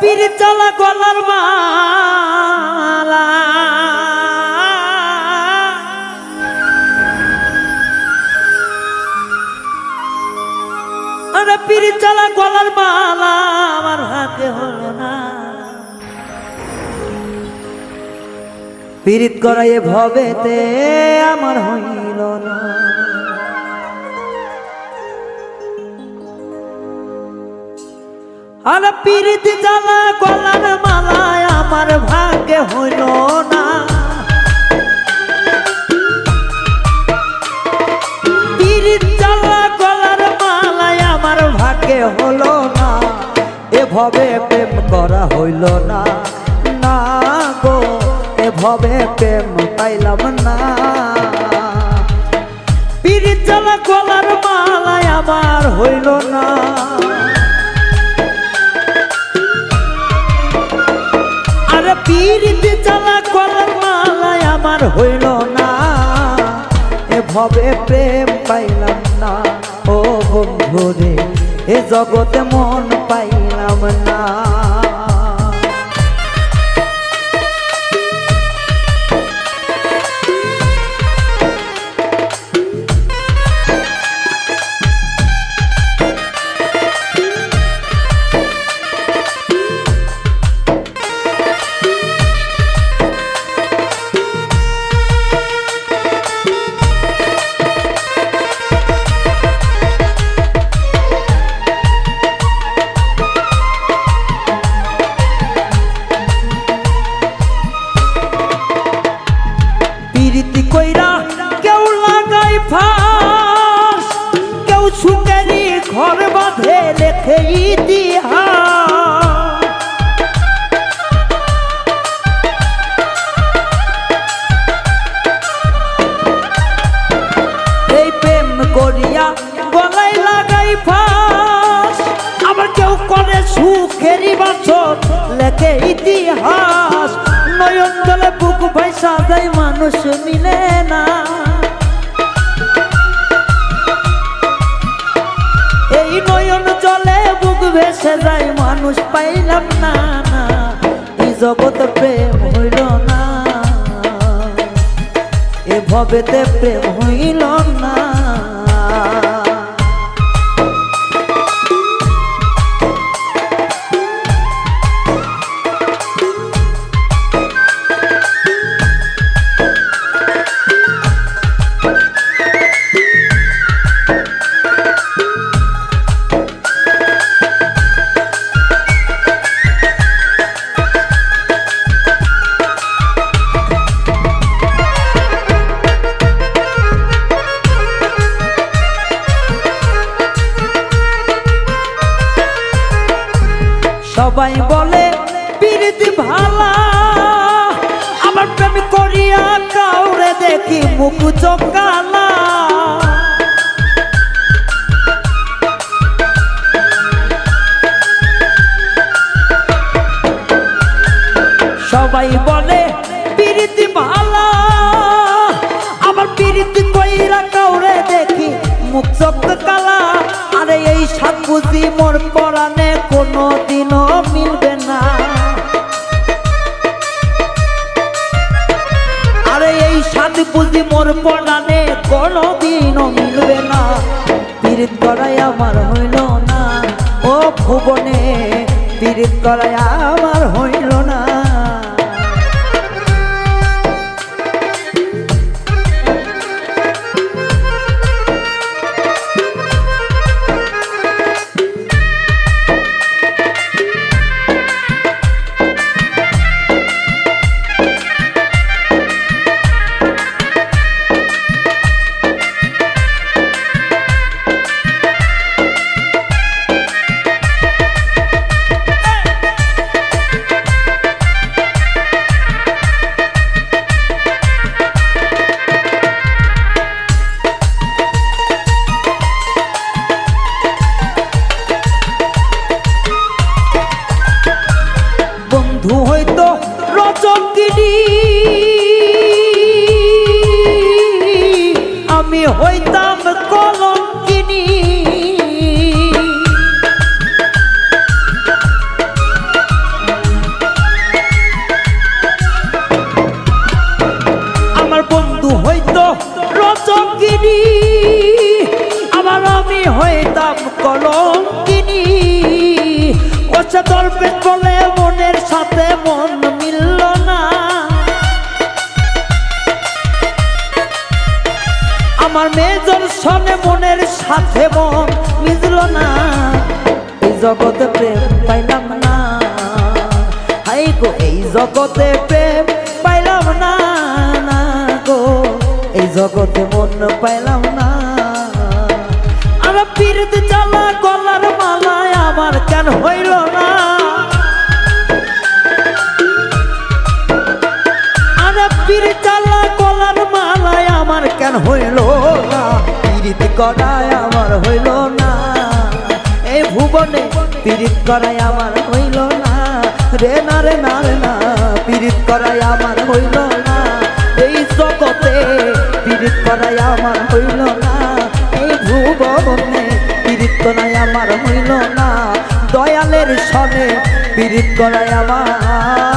পীর চালা গলার মালা। আরে পীর চালা গলার মালা আমার হাতে হলো না। পীড়িত করাই ভবেতে আমার হইল না। আর পীড়িত জ্বালা গলার মালায় আমার ভাগ্যে হইল না। পীড়িত জ্বালা গলার মালায় আমার ভাগ্যে হলো না। এভাবে প্রেম করা হইল না। না গো, এভাবে প্রেম পাইলাম না। পীড়িত জ্বালা গলার মালায় আমার হইল না। পীরিতে চালা করার মালায় আমার হইল না। এভাবে প্রেম পাইলাম না। ও বন্ধু রে এ জগতে মন পাইলাম না। ইতিহাস। এই প্রেম করিয়া গলায় লাগাই ফাঁস। আবার কেউ করে সুখেরই বাছর লেখে ইতিহাস। নয়ন জলে বুক ভাইসা যায় মানুষ মিলে না। মানুষ পাইলাম না না। এই জগৎ প্রেম হইল না। এ ভবেতে প্রেম হইল না। সবাই বলে, প্রীতি ভালা, আমার প্রেম করিয়া কাউরে দেখি মুখ চকালা সবাই বলে ভালা, আমার কইরা কাউরে দেখি মুখ চোখ কালা আরে এই সাত বুঝি মোর পরাণে বুঝি কোনোদিনও কোনো দিনও মিলবে না। পীড়িত করাই আমার হইল না। ও ভুবনে পীড়িত করাই আমার হইল কলঙ্কিনী। ওসে দরবেশ বলে মনের সাথে মন মিলল না। আমার মেজর সনে মনের সাথে মন মিলল না। এই জগতে প্রেম পাইলাম না। হাই গো, এই জগতে প্রেম পাইলাম না না গো। এই জগতে মন পাইলাম না। পীড়িত জ্বালা গলার মালায় আমার কেন হইল না? মালায় আমার কেন হইল না? করায় আমার হইল না। এই আমার হইল না। রে না রে না রে না পীড়িত করায় আমার হইল করায় আমার হইল না। দয়ালের সনে পীড়িত করায় আমার